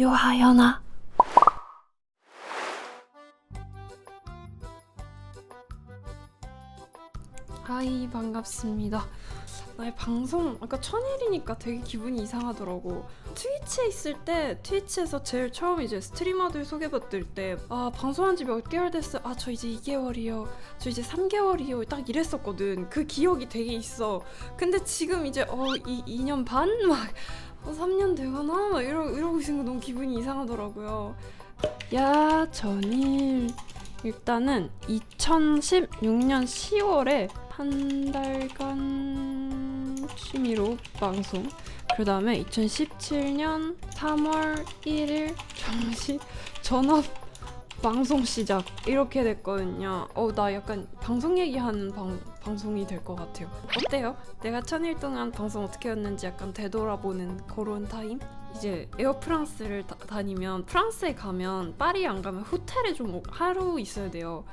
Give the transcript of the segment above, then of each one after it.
요하연아. 하이 반갑습니다. 나의 방송 아까 천일이니까 되게 기분이 이상하더라고. 트위치에 있을 때 트위치에서 제일 처음 이제 스트리머들 소개받을 때 아 방송한 지 몇 개월 됐어요. 아 저 이제 2개월이요. 저 이제 3개월이요. 딱 이랬었거든. 그 기억이 되게 있어. 근데 지금 이제 어 이 2년 반 막 어, 3년 되거나? 막 이러, 이러고 있는 거 너무 기분이 이상하더라고요. 야 전일. 일단은 2016년 10월에 한 달간 취미로 방송. 그 다음에 2017년 3월 1일 정시 전업 방송 시작 이렇게 됐거든요. 어 나 약간 방송 얘기하는 방, 방송이 될 것 같아요. 어때요? 내가 천일 동안 방송 어떻게 했는지 약간 되돌아보는 그런 타임? 이제 에어 프랑스를 다, 다니면 프랑스에 가면 파리 안 가면 호텔에 좀 하루 있어야 돼요.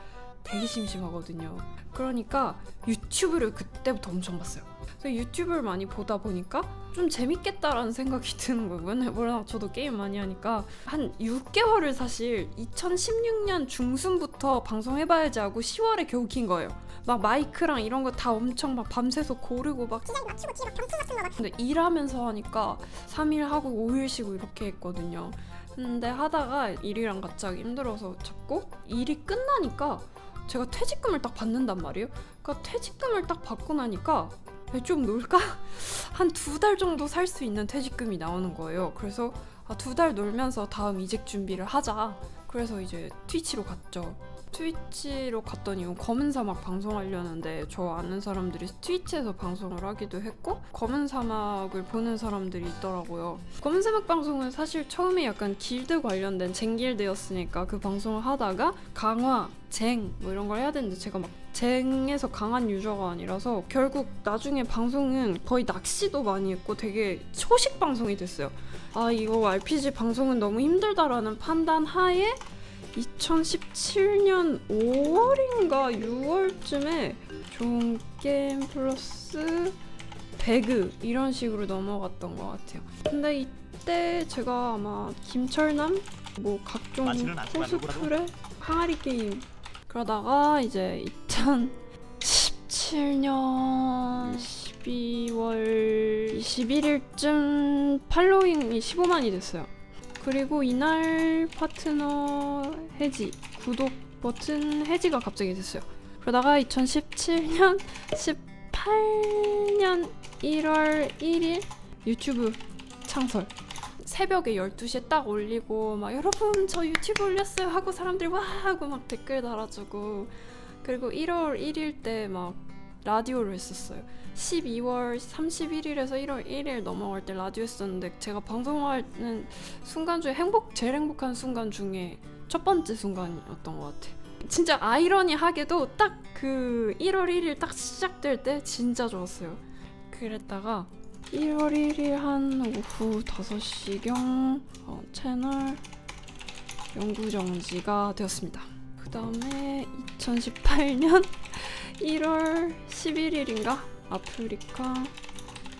되게 심심하거든요. 그러니까 유튜브를 그때부터 엄청 봤어요. 그래서 유튜브를 많이 보다 보니까 좀 재밌겠다라는 생각이 드는 거예요. 왜냐- 워낙 저도 게임 많이 하니까 한 6개월을 사실 2016년 중순부터 방송해봐야지 하고 10월에 겨우 킨 거예요. 막 마이크랑 이런 거 다 엄청 막 밤새서 고르고 막 디자인 맞추고 막 병풍 같은 거 막. 근데 일하면서 하니까 3일 하고 5일 쉬고 이렇게 했거든요. 근데 하다가 일이랑 하기 힘들어서 잡고 일이 끝나니까 제가 퇴직금을 딱 받는단 말이에요. 그러니까 퇴직금을 딱 받고 나니까 야, 좀 놀까? 한 두 달 정도 살 수 있는 퇴직금이 나오는 거예요. 그래서 아, 두 달 놀면서 다음 이직 준비를 하자. 그래서 이제 트위치로 갔죠. 트위치로 갔더니 검은 사막 방송하려는데 저 아는 사람들이 트위치에서 방송을 하기도 했고 검은 사막을 보는 사람들이 있더라고요. 검은 사막 방송은 사실 처음에 약간 길드 관련된 쟁길드였으니까 그 방송을 하다가 강화, 쟁 뭐 이런 걸 해야 되는데 제가 막 쟁에서 강한 유저가 아니라서 결국 나중에 방송은 거의 낚시도 많이 했고 되게 초식 방송이 됐어요. 아 이거 RPG 방송은 너무 힘들다라는 판단 하에 2017년 5월인가 6월쯤에 좋은 게임 플러스 배그 이런 식으로 넘어갔던 것 같아요. 근데 이때 제가 아마 김철남 뭐 각종 코스프레 항아리 게임 그러다가 이제 2017년 12월 21일쯤 팔로잉이 15만이 됐어요. 그리고 이날 파트너 해지 구독 버튼 해지가 갑자기 됐어요. 그러다가 2017년 18년 1월 1일 유튜브 창설. 새벽에 12시에 딱 올리고 막 여러분 저 유튜브 올렸어요. 하고 사람들이 와 하고 막 댓글 달아주고. 그리고 1월 1일 때 막 라디오를 했었어요. 12월 31일에서 1월 1일 넘어갈 때 라디오 했었는데 제가 방송하는 순간 중에 행복 제일 행복한 순간 중에 첫 번째 순간이었던 것 같아요. 진짜 아이러니하게도 딱 그 1월 1일 딱 시작될 때 진짜 좋았어요. 그랬다가 1월 1일 한 오후 5시경 어, 채널 영구 정지가 되었습니다. 그 다음에 2018년 1월 11일인가? 아프리카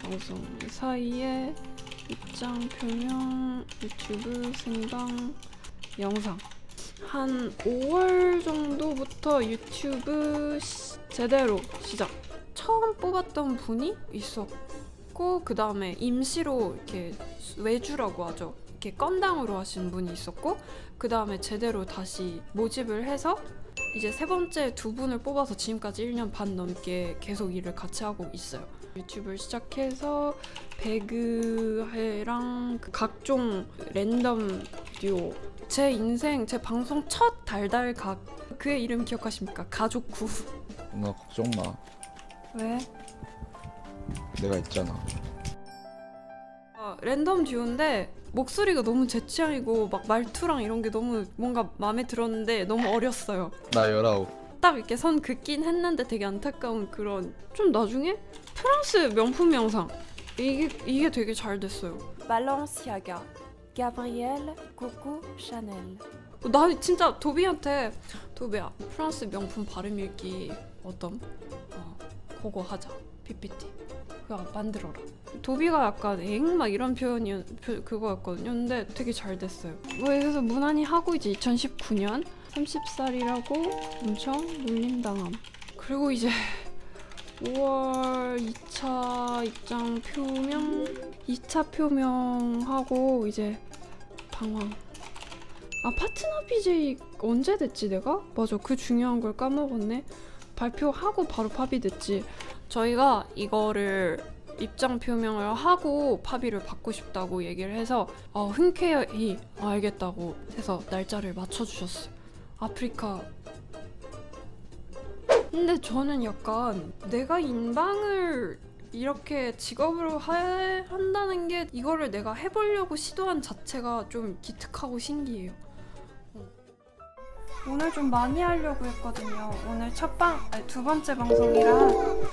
방송 사이에 입장 표명 유튜브 생방 영상. 한 5월 정도부터 유튜브 시- 제대로 시작. 처음 뽑았던 분이 있었고 그 다음에 임시로 이렇게 외주라고 하죠. 이렇게 건당으로 하신 분이 있었고 그 다음에 제대로 다시 모집을 해서 이제 세 번째 두 분을 뽑아서 지금까지 1년 반 넘게 계속 일을 같이 하고 있어요. 유튜브를 시작해서 배그회랑 그 각종 랜덤 듀오 제 인생 제 방송 첫 달달각 그의 이름 기억하십니까? 가족구 너 걱정 마. 왜? 내가 있잖아. 아, 랜덤 듀오인데 목소리가 너무 제 취향이고 막 말투랑 이런 게 너무 뭔가 마음에 들었는데 너무 어렸어요. 나 열아홉. 딱 이렇게 선 긋긴 했는데 되게 안타까운 그런 좀 나중에 프랑스 명품 영상 이게 이게 되게 잘 됐어요. Balenciaga, Gabrielle, Coco, Chanel. 나 진짜 도비한테 도비야 프랑스 명품 발음 읽기 어떤? 어 그거 하자 PPT 그거 만들어라 도비가 약간 엥 막 이런 표현이 표- 그거였거든요. 근데 되게 잘 됐어요. 뭐 그래서 무난히 하고 이제 2019년 30살이라고 엄청 놀림당함. 그리고 이제 5월 2차 입장 표명 2차 표명하고 이제 방황. 아 파트너 BJ 언제 됐지 내가? 맞아 그 중요한 걸 까먹었네. 발표하고 바로 팝이 됐지. 저희가 이거를 입장 표명을 하고 팝이를 받고 싶다고 얘기를 해서 어, 흔쾌히 알겠다고 해서 날짜를 맞춰주셨어요. 아프리카. 근데 저는 약간 내가 인방을 이렇게 직업으로 하- 한다는 게 이거를 내가 해보려고 시도한 자체가 좀 기특하고 신기해요. 오늘 좀 많이 하려고 했거든요. 오늘 첫 방, 아니, 두 번째 방송이라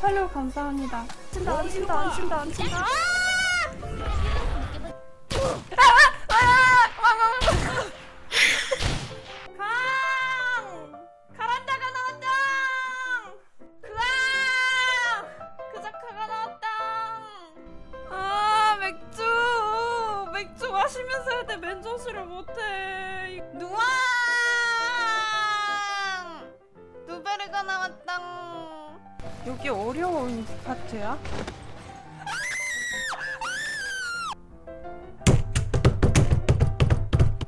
팔로우 감사합니다. 안 친다, 안 친다, 안 친다, 안 친다. 강! 가란다가 나왔다! 그아! 그자카가 나왔다! 아, 맥주! 맥주 마시면서 해야 돼. 맨조시를 못해. 누아! 누베르가 나왔다. 여기 어려운 파트야?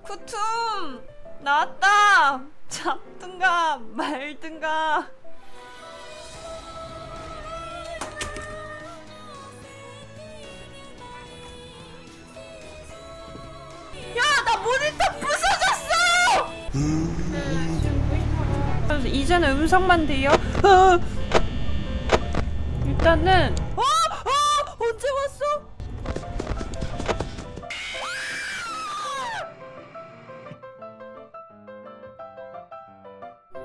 쿠툼! 나왔다! 잡든가 말든가. 부서졌어! 이제는 음성만 들려? 어. 일단은 어! 어! 언제 왔어?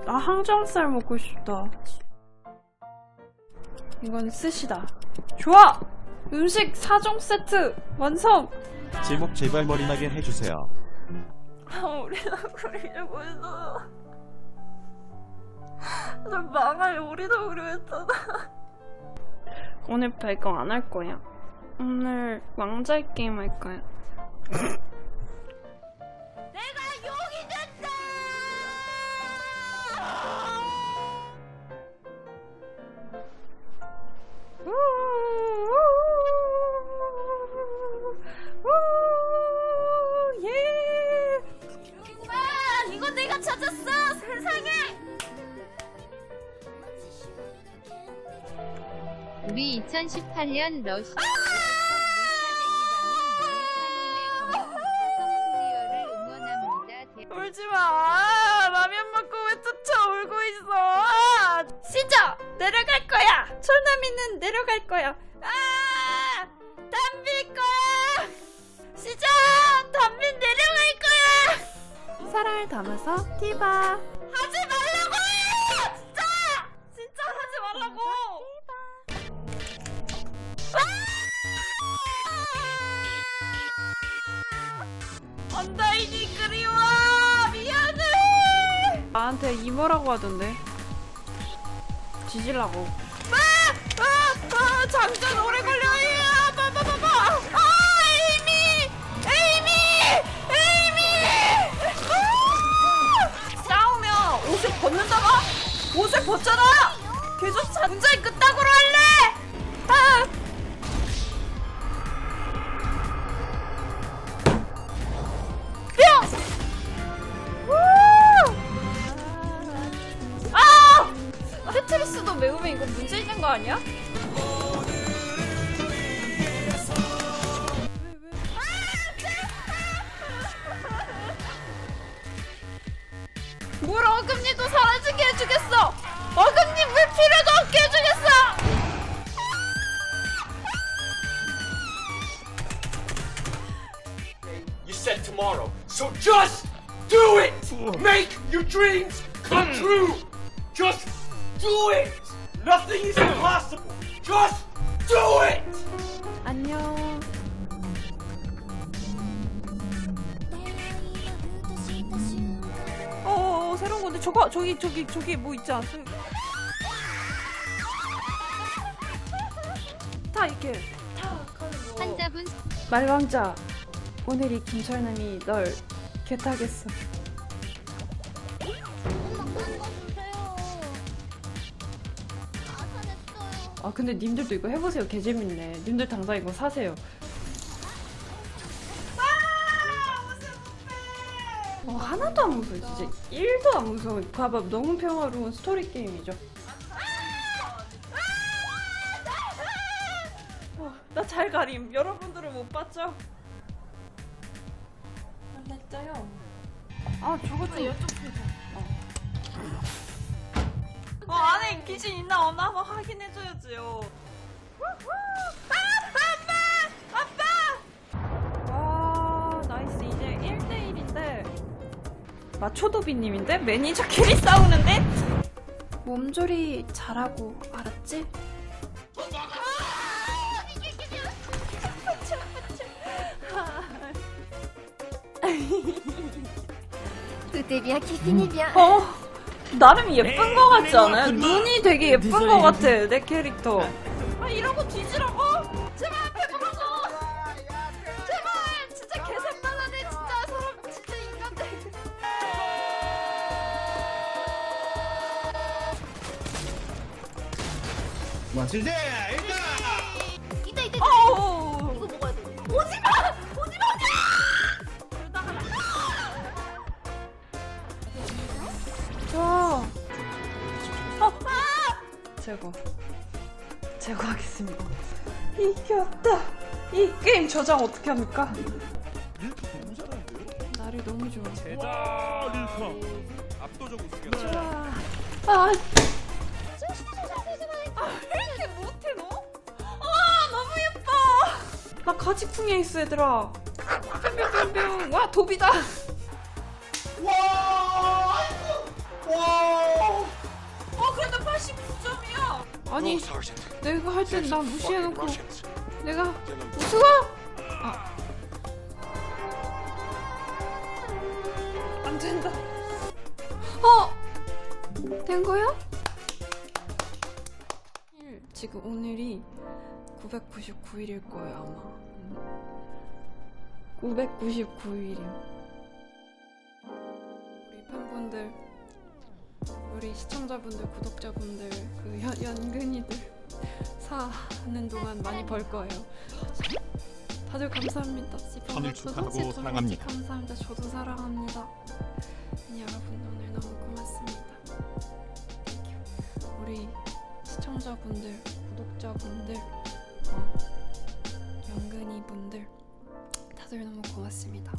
아 항정살 먹고 싶다 이건 스시다 좋아! 음식 4종 세트 완성! 제목 제발 머리 나게 해주세요. 아, 우리나 그리려고 했 나 망할 우리도 그리했잖아. 오늘 발광 안 할 거야. 오늘 왕자의 게임 할 거야. 우리 2018년 러시아 울지 마! 라면 먹고 왜 쫓아 울고 있어! 시저! 내려갈 거야! 초나미는 내려갈 거야! 아! 담빌 거야! 시저! 담빈 내려갈 거야! 사랑을 담아서 티바 나한테 이모라고 하던데 뒤질라고 아! 아! 아! 잠깐 오래 걸려 문제 있는 거 아니야? 뭘 어금니도 사라지게 해주겠어! 어금니 물 필요도 없게 해주겠어! You said tomorrow. So just do it! Make your dreams come true! Just do it! Nothing is impossible! Just do it! 안녕. 어, 어 새로운 건데 저거 저기 저기 저기 뭐 있지 않아? 다 이렇게 다 가는 말왕자 오늘이 김철남이 널 개타겠어 아 근데 님들도 이거 해보세요. 개 재밌네. 님들 당장 이거 사세요. 어, 하나도 안 무서워 진짜. 1도 안 무서워. 봐봐 너무 평화로운 스토리 게임이죠. 어, 나잘 가림. 여러분들은 못 봤죠? 안 됐어요. 아 저거 좀 이쪽 어 안에 귀신 있나 없나 한번 확인해줘야지요 아빠! 아빠! 와 나이스 이제 1대1인데 마초도비님인데? 매니저끼리 싸우는데? 몸조리 잘하고 알았지? Qui finit bien. 어 나름 예쁜 거 같지 않아요? 눈이 되게 예쁜 거 같아 내 캐릭터. 아 이러고 뒤지라고? 제발 앞에 보라고 제발! 진짜 개색달라네 진짜. 사람 진짜 인간들. 이따 아! 제거 제거하겠습니다 이겼다 이 게임 저장 어떻게 합니까? 나를 너무 좋아 와, 릴카. 압도적 우승이었어. 아, 아, 왜 이렇게 못해 너? 아 너무 예뻐. 나 가지풍에 있어 얘들아. 뿅뿅뿅뿅. 와 도비다. 아니 내가 할 땐 나 무시해놓고 내가 우승아. 아. 안 된다. 어. 된 거야? 일, 지금 오늘이 999일일 거예요 아마 999일임 우리 팬분들 우리 시청자분들 구독자분들 그 연, 연근이들 사는 동안 많이 벌 거예요 다들 감사합니다 선을 축하하고 사랑합니다. 감사합니다 저도 사랑합니다 여러분 오늘 너무 고맙습니다. 우리 시청자분들, 구독자분들, 어, 연근이 분들 다들 너무 고맙습니다.